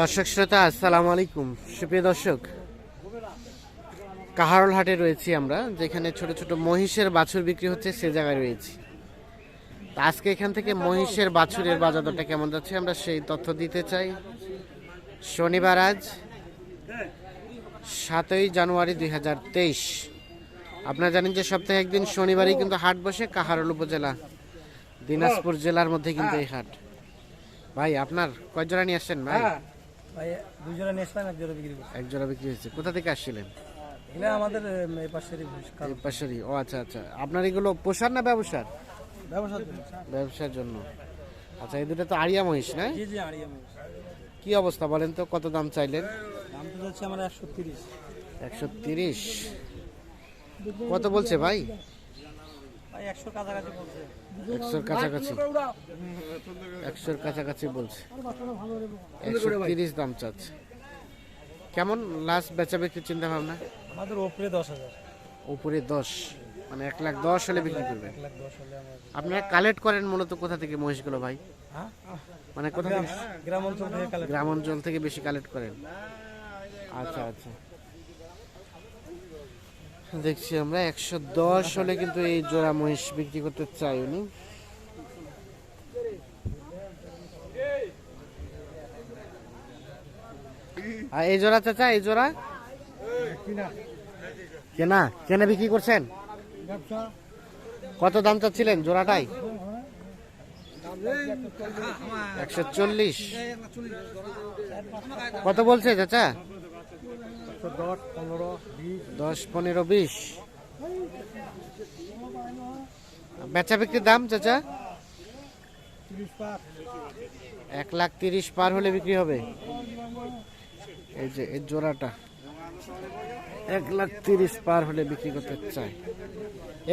দর্শক শ্রোতা, আসসালামু আলাইকুম। সুপ্রিয় দর্শক কাহারল হাটে রয়েছি আমরা, যেখানে ছোট ছোট মহিষের বাছুর বিক্রি হচ্ছে, সে জায়গায় রয়েছি। আজকে এখান থেকে মহিষের বাছুরের বাজার দরটা কেমন যাচ্ছে, আমরা সেই তথ্য দিতে চাই। শনিবার আজ, সাতই জানুয়ারি দুই হাজার তেইশ। আপনারা জানেন যে সপ্তাহে একদিন শনিবারই কিন্তু হাট বসে, কাহারল উপজেলা, দিনাজপুর জেলার মধ্যে কিন্তু এই হাট। ভাই, আপনার কয় জোড়া নিয়ে আসছেন, ভাই? ভাই দুই জোড়া নিয়ে আসলাম এক জোড়া বিক্রি করছি এক জোড়া বিক্রি হয়েছে। কোথা থেকে আসছিলেন? এগুলো আমাদের পাশেরই পাশেরই। ও আচ্ছা আচ্ছা। আপনার এগুলো পোষার না ব্যবসার? ব্যবসা ব্যবসার জন্য। আচ্ছা এই দুটো তো আড়িয়া মহিষ না? জি জি আড়িয়া মাছ কি অবস্থা বলেন তো কত দাম চাইলেন? দাম তো যাচ্ছে আমার একশো তিরিশ। একশো তিরিশ। কত বলছে ভাই? ভাই কাছাকাছি বলছে। একশোর কাছাকাছি। একশোর কাছাকাছি বলছে। একশো তিরিশ দাম চাচ্ছে। কেমন লাস্ট বেচা বিক্রির চিন্তা ভাবনা আমাদের ওপরে দশ হাজার। উপরে দশ মানে এক লাখ দশ হলে বিক্রি করবেন। আমার আপনারা কালেক্ট করেন মূলত কোথা থেকে মহিষগুলো ভাই? হ্যাঁ? মানে কোথা থেকে? গ্রাম থেকে গ্রাম অঞ্চল থেকে বেশি কালেক্ট করেন। আচ্ছা আচ্ছা। দেখছি আমরা, একশো দশ হলে কিন্তু এই জোড়া মহিষ বিক্রি করতে চাই উনি। আর এই জোড়া চাচা, এই জোড়া? কেনা কেনা বিক্রি করছেন? কত দাম চাচ্ছিলেন জোড়াটাই? একশো চল্লিশ। কত বলছে চাচা? দশ পনেরো বিশ। বেচা বিক্রির দাম চাচা? এক লাখ তিরিশ পার হলে বিক্রি হবে। এই যে, এই জোড়াটা। এক লাখ তিরিশ পার হলে বিক্রি করতে চাই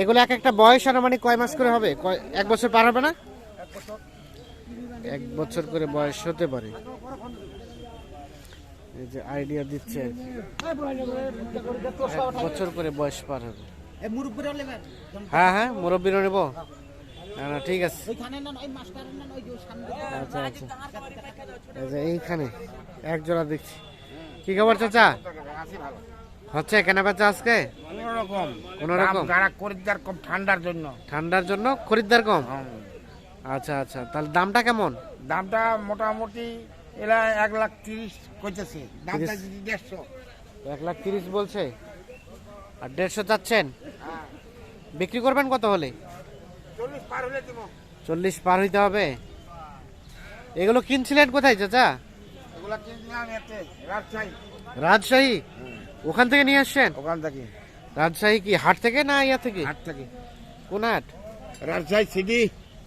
এগুলো এক একটা বয়স আনুমানিক কয় মাস করে হবে? এক বছর পার হবে না? এক বছর করে বয়স হতে পারে। এই যে আইডিয়া দিচ্ছে। বছর করে বয়স পার হবে। হ্যাঁ হ্যাঁ মুরব্বীরও নেব। না না ঠিক আছে। আচ্ছা আচ্ছা। এই এইখানে এক জোড়া দেখছি। কি খবর চাচা? হচ্ছে কেনা বেচা আজকে? কোনো রকম খরিদ্দার কম ঠান্ডার জন্য। ঠান্ডার জন্য খরিদ্দার কম? আচ্ছা আচ্ছা। তাহলে দামটা কেমন? দামটা মোটামুটি এরা এক লাখ তিরিশ করতেছে দামটা যদি দেড়শো। এক লাখ তিরিশ বলছে? আর দেড়শো চাচ্ছেন? বিক্রি করবেন কত হলে? চল্লিশ পার হলে দেবো। চল্লিশ পার হইতে হবে? এগুলো কিনছিলেন কোথায় চাচা? এগুলা কিনছিলাম এতে রাজশাহী। রাজশাহী? ওখান থেকে নিয়ে আসছেন? ওখান থেকে। রাজশাহী কি হাট থেকে না ইয়া থেকে? হাট থেকে। কোন হাট? রাজশাহী সিটি।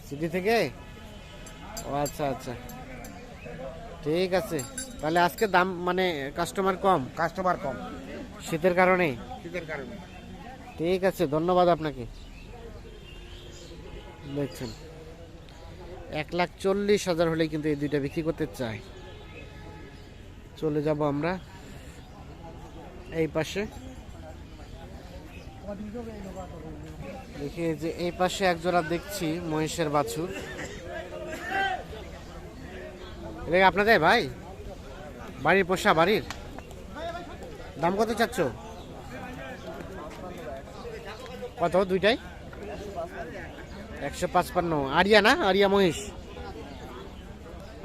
সিটি থেকে? ও আচ্ছা আচ্ছা। ঠিক আছে। তাহলে আজকে দাম মানে কাস্টমার কম? কাস্টমার কম। শীতের কারণে? শীতের কারণে। ঠিক আছে ধন্যবাদ আপনাকে। দেখছেন এক লাখ চল্লিশ হাজার হলে কিন্তু এই দুইটা বিক্রি করতে চাই চলে যাব আমরা এই পাশে। দেখি যে এই পাশে একজোড়া দেখছি মহিষের বাছুর। এটা আপনাদের ভাই? বাড়ির পোষা, বাড়ির? দাম কত চাচ্ছ? কত দুইটাই? একশো পাঁচপান্ন। আরিয়া না? আরিয়া মহিষ?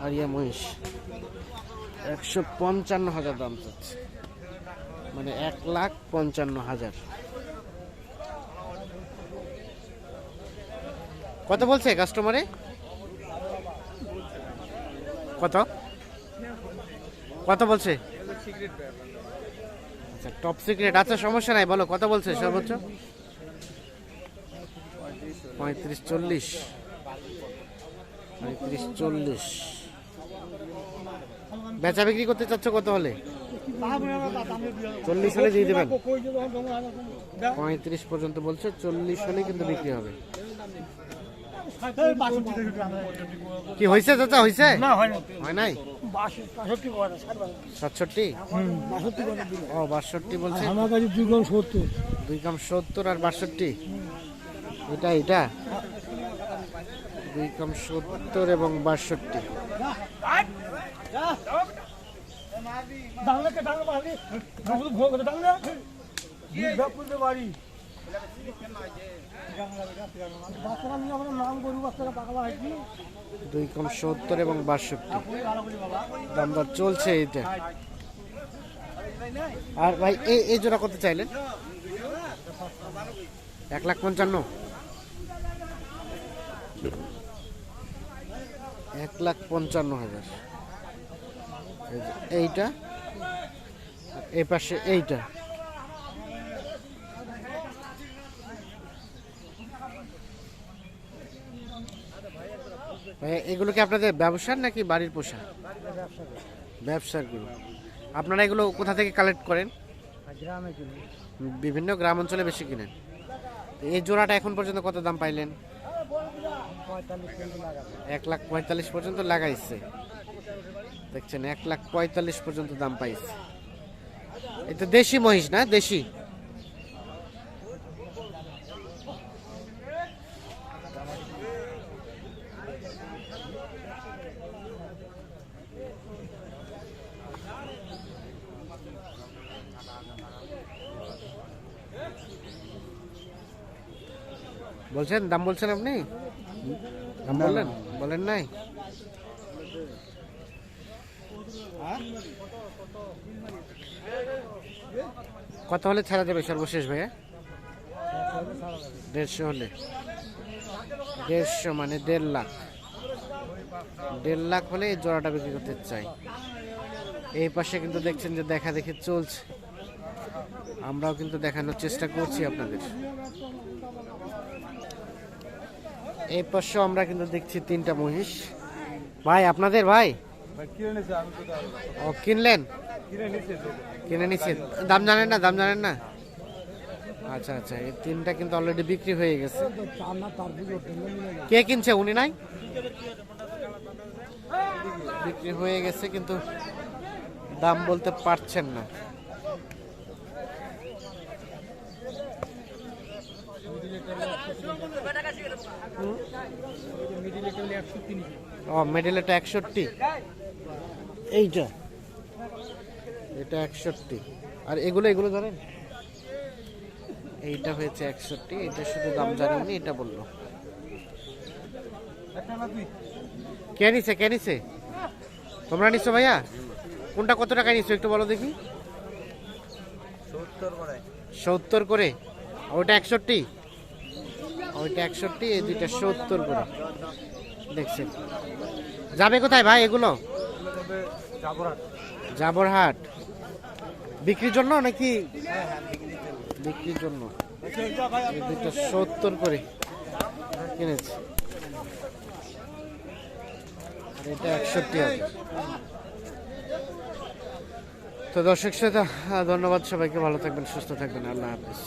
আরিয়া মহিষ। একশো পঞ্চান্ন হাজার দাম চাচ্ছে। মানে এক লাখ পঞ্চান্ন হাজার। কত বলছে কাস্টমারে কত? কত বলছে? আচ্ছা টপ সিক্রেট আচ্ছা সমস্যা নাই, বলো, কত বলছে সর্বোচ্চ? পঁয়ত্রিশ চল্লিশ। পঁয়ত্রিশ চল্লিশ। বেচা বিক্রি করতে চাচ্ছ কত হলে? চল্লিশ হলে দিয়ে দেবেন। পঁয়ত্রিশ পর্যন্ত বলছে, চল্লিশ হলে কিন্তু বিক্রি হবে। কি হয়েছে চাচা হয়েছে না হয় নাই? বাষট্টি সাতষট্টি? ও বাষট্টি বলছে। আমার কাছে দুই কম সত্তর। দুই কাম সত্তর আর বাষট্টি? এটা এটা? দুই কম সত্তর এবং বাষট্টি। ডাংলে কে ডাংলে বাড়ি। ডাংলে দুই কম সত্তর এবং বাষট্টি। দাম দর চলছে এইটা। আর ভাই এই এই জোড়া কত চাইলেন? এক লাখ পঞ্চান্ন। এক লাখ পঞ্চান্ন হাজার। এইটা। এই পাশে এইটা। এগুলো কি আপনাদের ব্যবসার নাকি বাড়ির পোষা ব্যবসারগুলো। আপনারা এগুলো কোথা থেকে কালেক্ট করেন? বিভিন্ন গ্রাম অঞ্চলে বেশি কিনেন। এই জোড়াটা এখন পর্যন্ত কত দাম পাইলেন? এক লাখ পঁয়তাল্লিশ পর্যন্ত লাগাইছে। দেখছেন, এক লাখ পঁয়তাল্লিশ পর্যন্ত দাম পাইছে। এটা দেশি মহিষ না? দেশি? বলছেন দাম বলছেন আপনি? দাম বললেন বলেন নাই। কত হলে ছাড়া যাবে সর্বশেষ ভাইয়া? দেড়শো হলে। দেড়শো মানে দেড় লাখ। দেড় লাখ হলে এই জোড়াটা বিক্রি করতে চাই। এই পাশে কিন্তু দেখছেন যে দেখা দেখি চলছে। আমরাও কিন্তু দেখানোর চেষ্টা করছি আপনাদের। এই পাশেও আমরা কিন্তু দেখছি তিনটা মহিষ। ভাই আপনাদের ভাই? ও কিনলেন? কিনে নিচ্ছেন দাম জানেন না দাম জানেন না? আচ্ছা আচ্ছা এই তিনটা কিন্তু অলরেডি বিক্রি হয়ে গেছে। কে কিনছে? উনি নাই? বিক্রি হয়ে গেছে কিন্তু দাম বলতে পারছেন না। ও মেডেলটা একষট্টি। এইটা এটা একষট্টি। আর এগুলো এগুলো জানেন এইটা হয়েছে একষট্টি এটা শুধু দাম জানেননি এটা বলল। কে নিছে কে নিছে? তোমরা নিছো ভাইয়া? কোনটা কত টাকা নিছো একটু বলো দেখি। সত্তর করে? ওইটা একষট্টি? ওইটা একষট্টি এই দুইটা সত্তর করে। দেখছেন। যাবে কোথায় ভাই এগুলো? জাবরহাট। বিক্রির জন্য নাকি? বিক্রির জন্য। সত্তর করে কিনেছে। এটা তো দর্শক শ্রোতা, ধন্যবাদ সবাইকে। ভালো থাকবেন, সুস্থ থাকবেন। আল্লাহ হাফিজ।